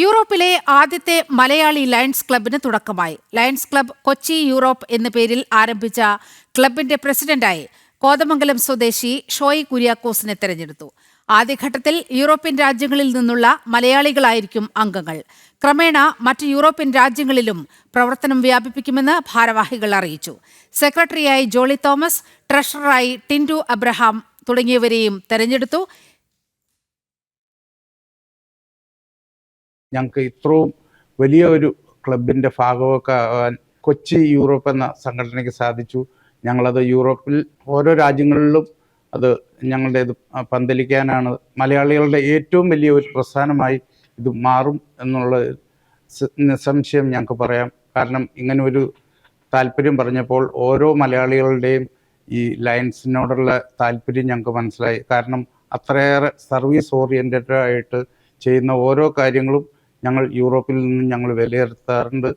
യൂറോപ്പിലെ ആദ്യത്തെ മലയാളി ലയൺസ് ക്ലബിന് തുടക്കമായി. ലയൺസ് ക്ലബ് കൊച്ചി യൂറോപ്പ് എന്ന പേരിൽ ആരംഭിച്ച ക്ലബിന്റെ പ്രസിഡന്റായി കോതമംഗലം സ്വദേശി ഷോയി കുര്യാക്കോസിനെ തെരഞ്ഞെടുത്തു. ആദ്യഘട്ടത്തിൽ യൂറോപ്യൻ രാജ്യങ്ങളിൽ നിന്നുള്ള മലയാളികളായിരിക്കും അംഗങ്ങൾ. ക്രമേണ മറ്റ് യൂറോപ്യൻ രാജ്യങ്ങളിലും പ്രവർത്തനം വ്യാപിപ്പിക്കുമെന്ന് ഭാരവാഹികൾ അറിയിച്ചു. സെക്രട്ടറിയായി ജോളി തോമസ് ട്രഷററായി ടിൻഡു അബ്രഹാം തുടങ്ങിയവരെയും തെരഞ്ഞെടുത്തു. ഞങ്ങൾക്ക് ഇത്രയും വലിയ ഒരു ക്ലബിന്റെ ഭാഗമൊക്കെ ആവാൻ കൊച്ചി യൂറോപ്പ് എന്ന സംഘടനയ്ക്ക് സാധിച്ചു. ഞങ്ങളത് യൂറോപ്പിൽ ഓരോ രാജ്യങ്ങളിലും അത് ഞങ്ങളുടെ ഇത് പന്തലിക്കാനാണ് മലയാളികളുടെ ഏറ്റവും വലിയ ഒരു പ്രസ്ഥാനമായി ഇത് മാറും എന്നുള്ള നിസ്സംശയം ഞങ്ങൾക്ക് പറയാം. കാരണം ഇങ്ങനെ ഒരു താല്പര്യം പറഞ്ഞപ്പോൾ ഓരോ മലയാളികളുടെയും ഈ ലയൻസിനോടുള്ള താല്പര്യം ഞങ്ങൾക്ക് മനസ്സിലായി. കാരണം അത്രയേറെ സർവീസ് ഓറിയന്റഡ് ആയിട്ട് ചെയ്യുന്ന ഓരോ കാര്യങ്ങളും ഞങ്ങൾ യൂറോപ്പിൽ നിന്ന് ഞങ്ങൾ വിലയിരുത്താറുണ്ട്.